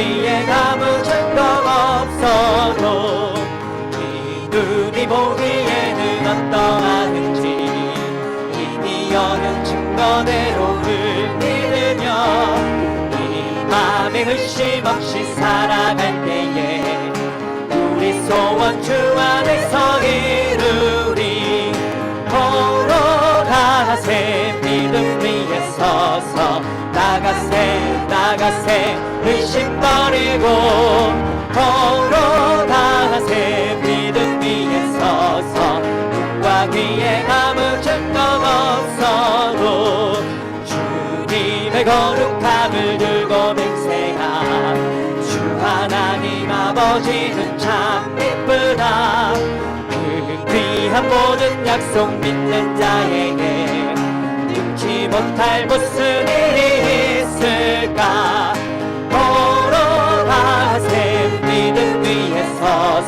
눈과 귀에 아무 증거 없어도 이 눈이 보기에는 어떠하든지 이미 여는 증거대로를 믿으며 이 맘에 의심 없이 살아갈 때에 우리 소원 주 안에서 이루리 걸어가세 믿음 위에 서서 나가세 나가세 의심 버리고 걸어가세. 믿음 위에 서서 눈과 귀에 아무 증거 없어도 주님의 거룩함을 들고 맹세하 주 하나님 아버지는 참 이쁘다. 그 귀한 모든 약속 믿는 자에게 능치 못할 무슨 일이 있을까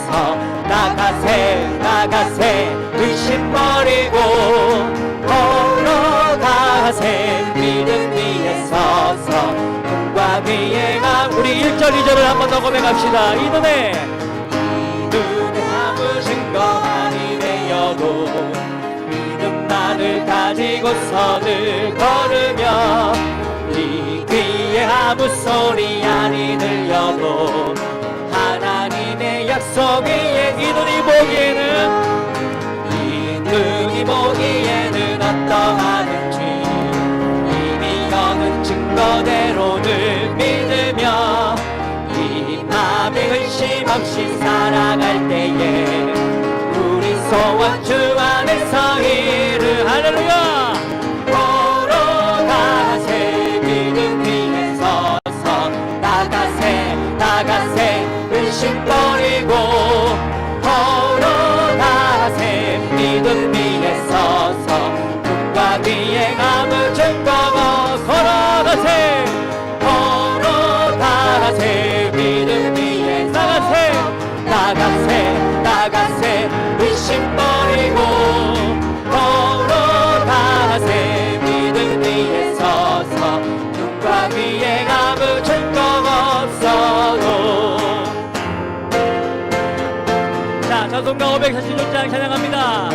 서서 나가세 나가세. 의심 버리고 걸어가세. 믿음 위에 서서 눈과 귀에 감 우리 1절 2절을 한번 더 고백합시다. 이 눈에 이 눈에 아무 증거만이 되어도 믿음만을 가지고 선을 걸으며 이 귀에 아무 소리 아니 들려도 약속 위에 이 눈이 보기에는 이 눈이 보기에는 어떠하든지 이미 여는 증거대로를 믿으며 이 맘에 의심 없이 살아갈 때에 우리 소원 주 안에서 이르 할렐루야. 걸어가세 믿음 위에 서서 나가세 나가세 의심 버리 546장 찬양합니다.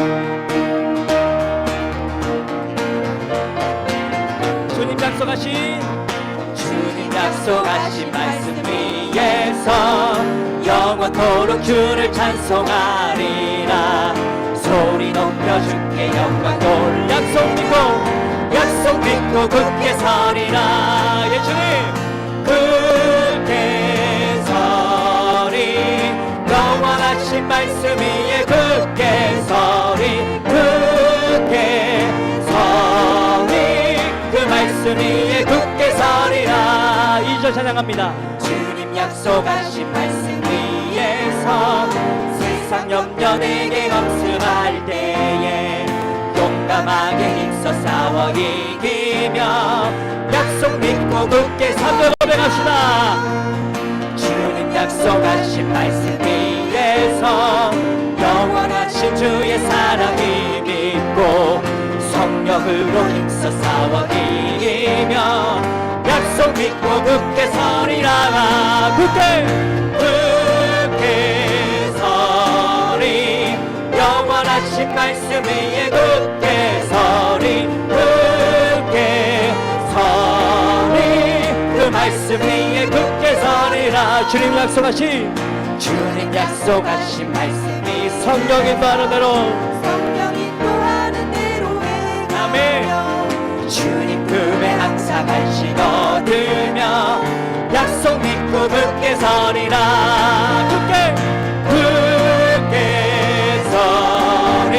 주님 약속하신 주님 약속하신 말씀 위에서 영원토록 주를 찬송하리라 소리 높여 주께 영광 돌 약속 믿고 약속 믿고 굳게 서리라 예 주님 굳 하신 말씀 위에 굳게 서리 굳게 서리. 그 말씀 위에 굳게 서리라. 2절 찬양합니다. 주님 약속하신 말씀 위에서 세상 염려 내게 없음할 때에 용감하게 힘써 싸워 이기며 약속 믿고 굳게 선을 고백합시다. 주님 약속하신 말씀 위 성령으로 힘써 싸워 이기며 약속 믿고 굳게 서리라 굳게 굳게 서리 영원하신 말씀 위에 굳게 서리 굳게 서리 그 말씀 위에 굳게 서리라. 주님 약속하신 주님 약속하신 말씀이 성령이 바른 대로 선이라. 굳게 굳게 선이.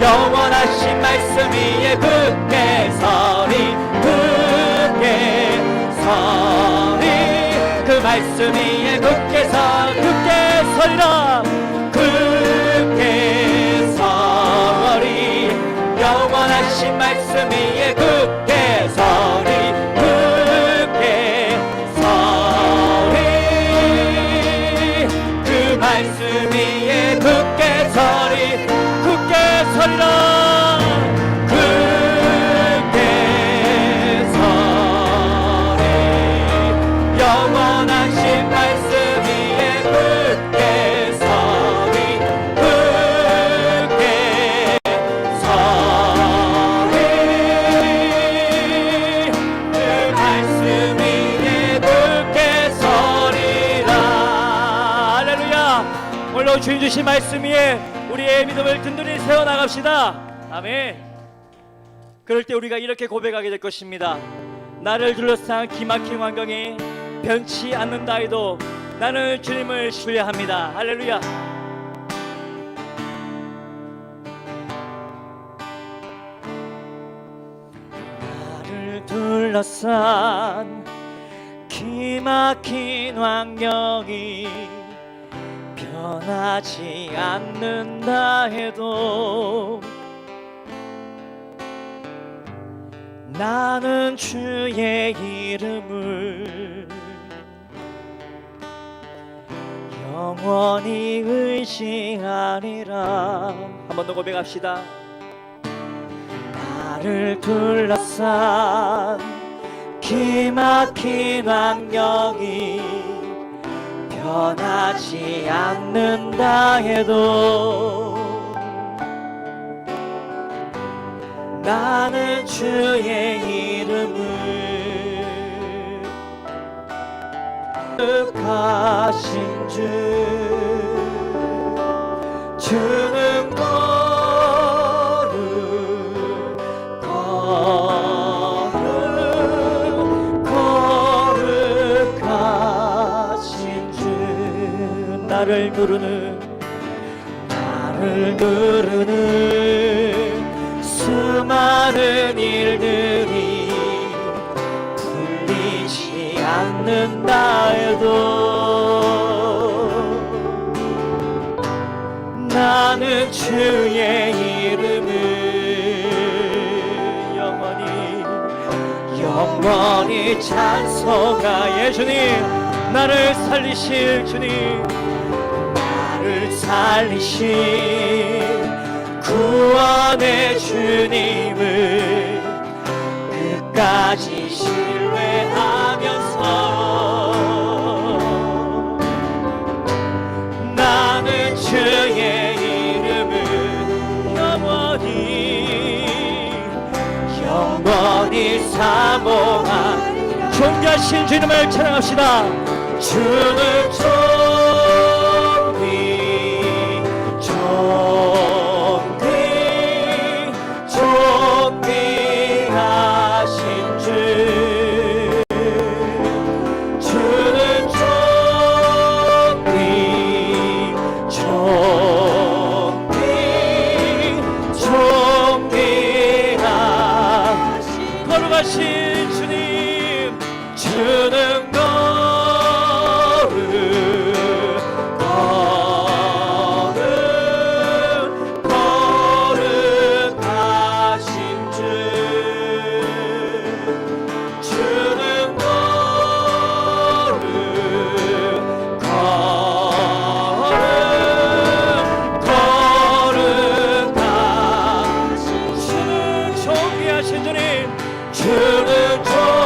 영원하신 말씀 위에 예, 굳게 선이 굳게 선이. 그 말씀 위에 예, 굳게 서 굳게 서리라. 굳게 서리 영원하신 말씀 위에 예, 굳게 오늘도 주인 주신 말씀 위에 우리의 믿음을 든든히 세워 나갑시다 아멘 그럴 때 우리가 이렇게 고백하게 될 것입니다. 나를 둘러싼 기막힌 환경이 변치 않는다 해도 나는 주님을 신뢰합니다. 할렐루야. 나를 둘러싼 기막힌 환경이 변하지 않는다 해도 나는 주의 이름을 영원히 의지하리라. 한 번 더 고백합시다. 나를 둘러싼 기막힌 환경이 변하지 않는다 해도 나는 주의 이름을 뜻하신 주. 주 수많은 일들이 풀리지 않는다 해도 나는 주의 이름을 영원히 영원히 찬송하예 주님 나를 살리실 주님 나를 살리신 구원의 주님을 끝까지 신뢰하면서 나는 주의 이름을 영원히 영원히 사모한 존귀하신 주님을 찬양합시다. 주는 존 하신 주님. 주는 존